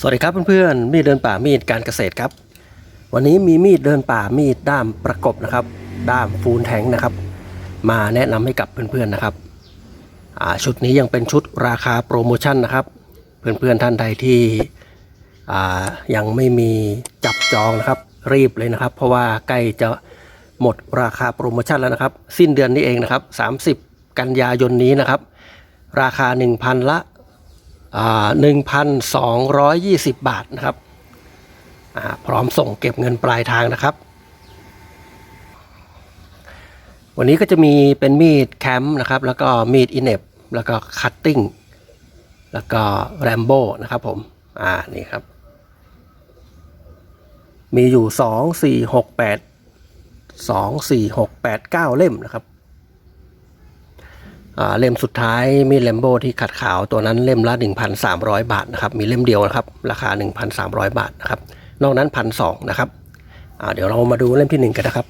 สวัสดีครับเพื่อนๆมีดเดินป่ามีดการเกษตรครับ วันนี้มีมีดเดินป่ามีดด้ามประกบนะครับ ด้ามฟูลแทงนะครับ มาแนะนำให้กับเพื่อนๆนะครับชุดนี้ยังเป็นชุดราคาโปรโมชั่นนะครับ เพื่อนๆท่านใดที่ยังไม่มีจับจองนะครับรีบเลยนะครับ เพราะว่าใกล้จะหมดราคาโปรโมชั่นแล้วนะครับ สิ้นเดือนนี้เองนะครับ 30 กันยายนนี้นะครับ ราคา 1,000 ละ หนึ่งพันสองร้อยยี่สิบบาทนะครับพร้อมส่งเก็บเงินปลายทางนะครับ วันนี้ก็จะมีเป็นมีดแคมป์นะครับ แล้วก็มีดอินเนบแล้วก็คัตติ้งแล้วก็แรมโบ้นะครับผม อ่า นี่ครับ มีอยู่สองสี่หกแปดสองสี่หกแปดเก้าเล่มนะครับ เล่มสุดท้ายมีดแลมโบที่ขัดขาวตัวนั้นเล่มละ 1,300 บาทนะครับมีเล่มเดียวนะครับราคา 1,300 บาทนะครับนอกนั้นพันสองนะครับอ่าเดี๋ยวเรามาดูเล่มที่หนึ่งกันนะครับ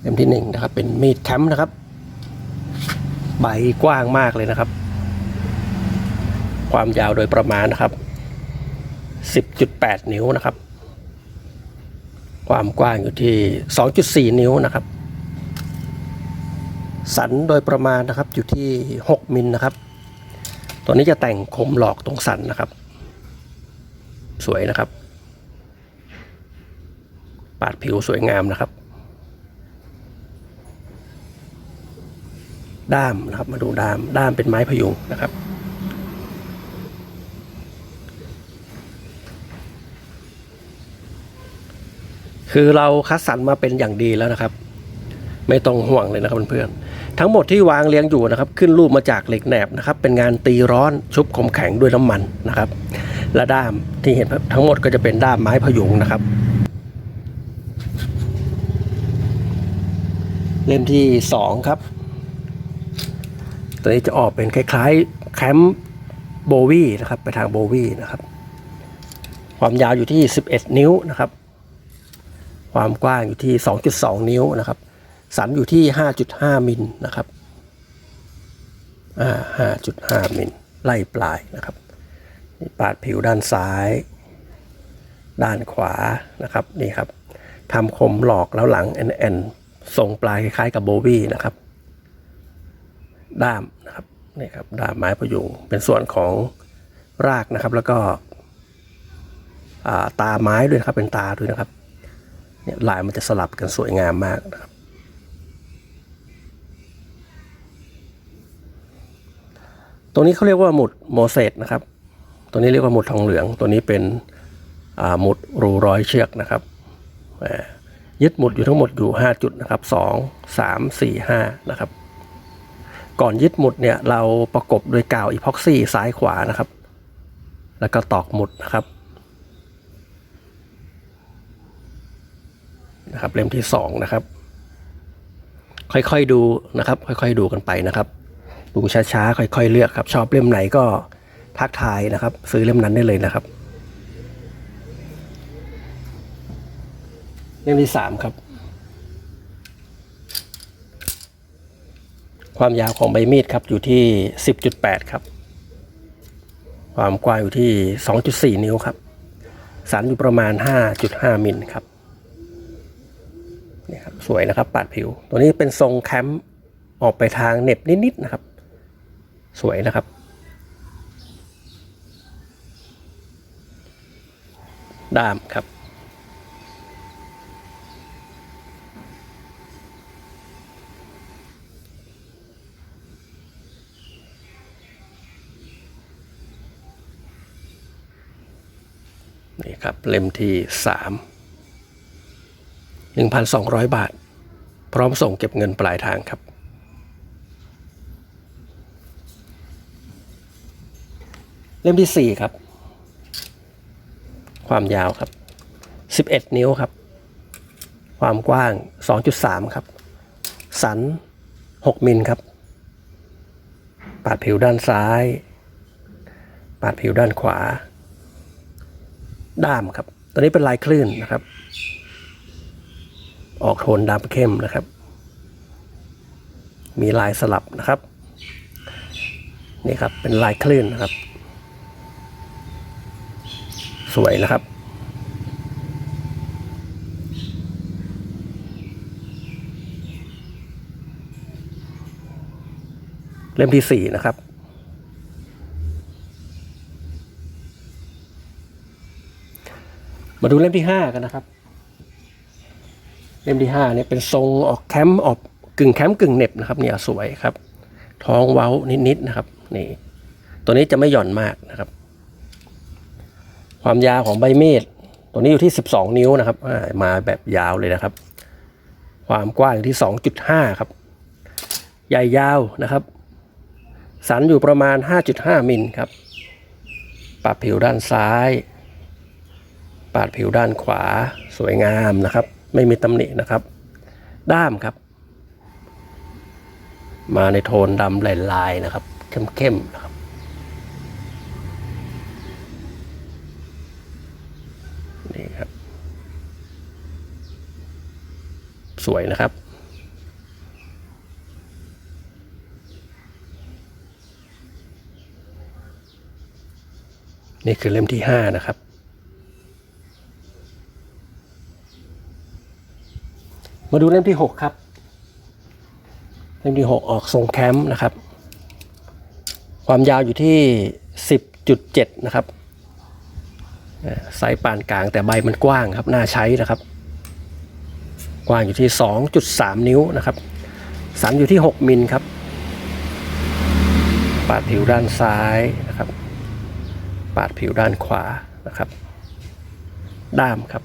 เล่มที่หนึ่งนะครับเป็นมีดแคมป์นะครับ ใบกว้างมากเลยนะครับ ความยาวโดยประมาณนะครับ 10.8 นิ้วนะครับ ความกว้างอยู่ที่ 2.4 นิ้วนะครับ สันโดยประมาณนะครับอยู่ที่ 6มิลนะครับ ตัวนี้จะแต่งคมหลอกตรงสันนะครับ สวยนะครับ ปาดผิวสวยงามนะครับ ด้ามนะครับมาดูด้ามด้ามเป็นไม้พยุงนะครับคือเราคัดสรรมาเป็นอย่างดีแล้วนะครับ ไม่ต้องห่วงเลยนะครับเพื่อนๆ ทั้งหมดที่วางเรียงอยู่นะครับขึ้นรูปมาจากเหล็กแหนบนะครับเป็นงานตีร้อนชุบคมแข็งด้วยน้ำมันนะครับ และด้ามที่เห็นทั้งหมดก็จะเป็นด้ามไม้พยุงนะครับ เล่มที่สองครับตัวนี้จะออกเป็นคล้ายๆแคมป์โบวีนะครับไปทางโบวีนะครับความยาวอยู่ที่ 11 นิ้วนะครับ ความกว้างอยู่ที่ 2.2 นิ้วนะครับ สันอยู่ที่ 5.5 มิลนะครับอ่า5.5 มิลไล่ปลายนะครับนี่ปาดผิวด้านซ้าย ด้านขวานะครับนี่ครับทำคมหลอกแล้วหลังแอนแอนทรงปลายคล้ายๆกับโบวี่นะครับ ด้ามนะครับนี่ครับด้ามไม้พยุงเป็นส่วนของรากนะครับ แล้วก็าตาไม้ด้วยครับเป็นตาด้วยนะครับเนี่ยลายมันจะสลับกันสวยงามมากนะครับ ตัวนี้เขาเรียกว่าหมุดโมเสสนะครับ ตัวนี้เรียกว่าหมุดทองเหลือง ตัวนี้เป็นหมุดรูร้อยเชือกนะครับยึดหมุดอยู่ทั้งหมดอยู่ 5 จุดนะครับ 2 3 4 5 นะครับ ก่อนยึดหมุดเนี่ยเราประกบด้วยกาวอีพ็อกซี่ซ้ายขวานะครับ แล้วก็ตอกหมุดนะครับนะครับเล่มที่สองนะครับ ค่อยๆดูนะครับ ค่อยๆดูกันไปนะครับ ดูช้าๆค่อยๆเลือกครับ ชอบเล่มไหนก็ทักทายนะครับ ซื้อเล่มนั้นได้เลยนะครับ เล่มที่สามครับ ความยาวของใบมีดครับอยู่ที่ 10.8 ครับ ความกว้างอยู่ที่ 2.4 นิ้วครับสันอยู่ประมาณ 5.5 มิลครับนี่ครับสวยนะครับปาดผิว ตัวนี้เป็นทรงแคมป์ออกไปทางเน็บนิดๆนะครับ สวยนะครับ ด้ามครับ นี่ครับ เล่มที่สาม1,200 บาท พร้อมส่งเก็บเงินปลายทางครับ เล่มที่4ครับ ความยาวครับ11นิ้วครับ ความกว้าง2.3ครับ สัน6มิลครับ ปาดผิวด้านซ้าย ปาดผิวด้านขวา ด้ามครับ ตัวนี้เป็นลายคลื่นนะครับ ออกโทนดำเข้มนะครับ มีลายสลับนะครับ นี่ครับเป็นลายคลื่นนะครับ สวยนะครับ เล่มที่สี่นะครับมาดูเล่มที่ห้ากันนะครับ เล่มที่ห้าเนี่ยเป็นทรงออกแคมป์ออกกึ่งแคมป์กึ่งเน็บนะครับ เนี่ยสวยครับ ท้องเว้านิดๆนะครับ นี่ ตัวนี้จะไม่หย่อนมากนะครับ ความยาวของใบมีดตัวนี้อยู่ที่ 12 นิ้วนะครับมาแบบยาวเลยนะครับ ความกว้างอยู่ที่ 2.5 ครับ ใหญ่ยาวนะครับ สันอยู่ประมาณ 5.5 มิลครับ ปาดผิวด้านซ้าย ปาดผิวด้านขวาสวยงามนะครับ ไม่มีตำหนินะครับ ด้ามครับ มาในโทนดำลายๆนะครับ เข้มๆนะครับ นี่ครับ สวยนะครับนี่คือเล่มที่ห้านะครับ มาดูเล่มที่หกครับ เล่มที่หกออกทรงแคมป์นะครับ ความยาวอยู่ที่สิบจุดเจ็ดนะครับ ไซส์ปานกลางแต่ใบมันกว้างครับน่าใช้นะครับ กว้างอยู่ที่สองจุดสามนิ้วนะครับ สันอยู่ที่หกมิลครับ ปาดผิวด้านซ้ายนะครับ ปาดผิวด้านขวานะครับ ด้ามครับ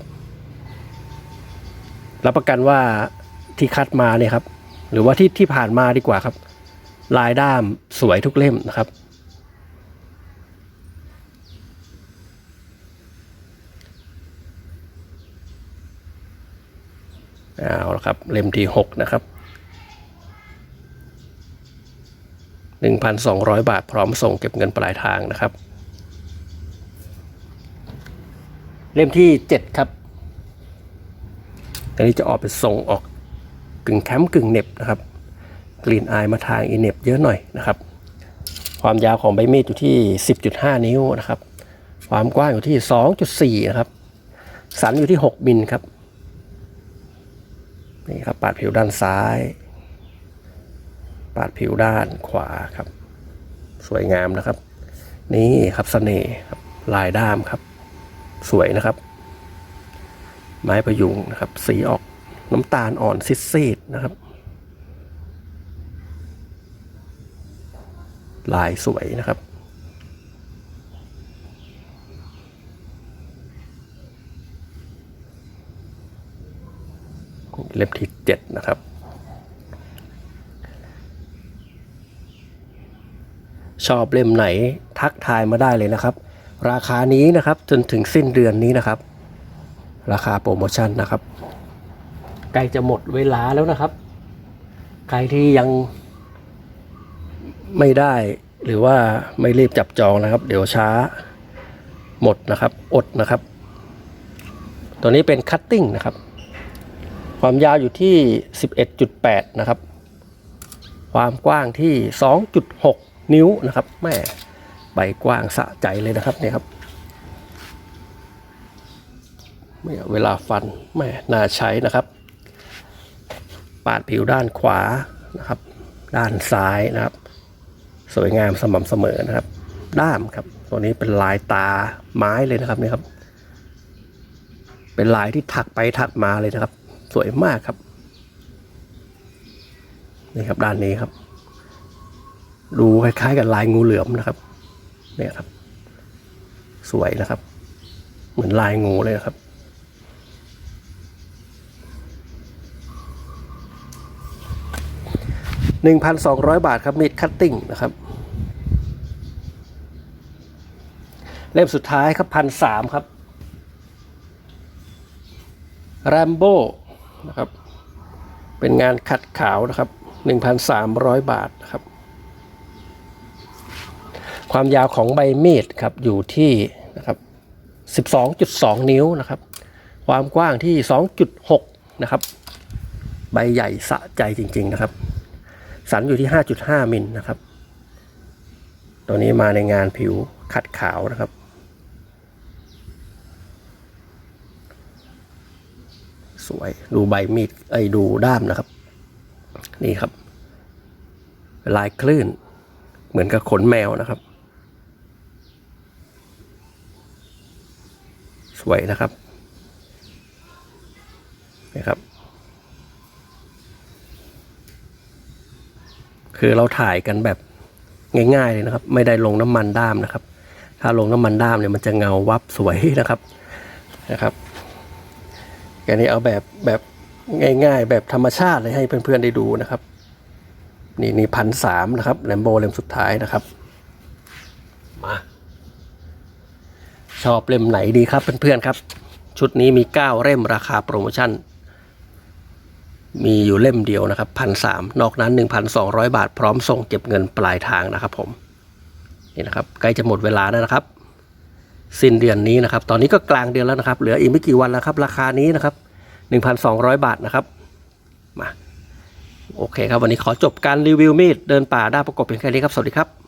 รับประกันว่าที่คัดมาเนี่ยครับ หรือว่าที่ที่ผ่านมาดีกว่าครับ ลายด้ามสวยทุกเล่มนะครับ เอาละครับเล่มที่หกนะครับ 1,200 บาทพร้อมส่งเก็บเงินปลายทางนะครับ เล่มที่ 7 ครับอันนี้จะออกเป็นทรงออกกึ่งแคมป์กึ่งเน็บนะครับ กลิ่นอายมาทางอีเน็บเยอะหน่อยนะครับ ความยาวของใบมีดอยู่ที่ 10.5 นิ้วนะครับ ความกว้างอยู่ที่ 2.4 นะครับ สันอยู่ที่ 6 มิลครับ นี่ครับปาดผิวด้านซ้าย ปาดผิวด้านขวาครับ สวยงามนะครับ นี่ครับเสน่ห์ครับลายด้ามครับ สวยนะครับ ไม้ประยุงนะครับ สีออกน้ำตาลอ่อนซีดๆนะครับ ลายสวยนะครับ เล่มที่เจ็ดนะครับ ชอบเล่มไหนทักทายมาได้เลยนะครับ ราคานี้นะครับจนถึงสิ้นเดือนนี้นะครับ ราคาโปรโมชั่นนะครับ ใกล้จะหมดเวลาแล้วนะครับ ใครที่ยังไม่ได้หรือว่าไม่รีบจับจองนะครับ เดี๋ยวช้าหมดนะครับ อดนะครับ ตัวนี้เป็นคัตติ้งนะครับ ความยาวอยู่ที่ 11.8 นะครับ ความกว้างที่ 2.6 นิ้วนะครับแม่ใบกว้างสะใจเลยนะครับเนี่ยครับเนี่ยเวลาฟันแม่น่าใช้นะครับ ปาดผิวด้านขวานะครับ ด้านซ้ายนะครับ สวยงามสม่ำเสมอนะครับ ด้ามครับ ตัวนี้เป็นลายตาไม้เลยนะครับเนี่ยครับ เป็นลายที่ถักไปถักมาเลยนะครับ สวยมากครับนี่ครับด้านนี้ครับ ดูคล้ายๆ กับลายงูเหลือมนะครับ เนี่ยครับ สวยนะครับ เหมือนลายงูเลยนะครับหนึ่งพันสองร้อยบาทครับมีดคัตติ้งนะครับ เล่มสุดท้ายครับพันสามครับแรมโบ้ นะครับ เป็นงานขัดขาวนะครับ 1,300 บาทนะครับ ความยาวของใบมีดครับอยู่ที่นะครับ12.2 นิ้วนะครับ ความกว้างที่ 2.6 นะครับ ใบใหญ่สะใจจริง ๆนะครับ สันอยู่ที่ 5.5 มิลนะครับ ตัวนี้มาในงานผิวขัดขาวนะครับ สวยดูใบมีดไอ้ดูด้ามนะครับ นี่ครับ ลายคลื่น เหมือนกับขนแมวนะครับ สวยนะครับนะครับ คือเราถ่ายกันแบบง่ายๆเลยนะครับ ไม่ได้ลงน้ำมันด้ามนะครับ ถ้าลงน้ำมันด้ามเนี่ยมันจะเงาวับสวยนะครับนะครับ แกนี้เอาแบบแบบง่าย ๆ แบบธรรมชาติเลยให้เพื่อนๆได้ดูนะครับ นี่นี่พันสามนะครับแลมโบเล่มสุดท้ายนะครับ มาชอบเล่มไหนดีครับเพื่อนๆครับ ชุดนี้มี 9 เล่มราคาโปรโมชั่น มีอยู่เล่มเดียวนะครับพันสามนอกนั้น 1,200 บาทพร้อมส่งเก็บเงินปลายทางนะครับผม นี่นะครับใกล้จะหมดเวลาแล้วนะครับ สิ้นเดือนนี้นะครับ ตอนนี้ก็กลางเดือนแล้วนะครับ เหลืออีกไม่กี่วันแล้วครับ ราคานี้นะครับ 1,200 บาทนะครับ มา โอเคครับ วันนี้ขอจบการรีวิวมีดเดินป่าด้าประกบเพียงแค่นี้ครับ สวัสดีครับ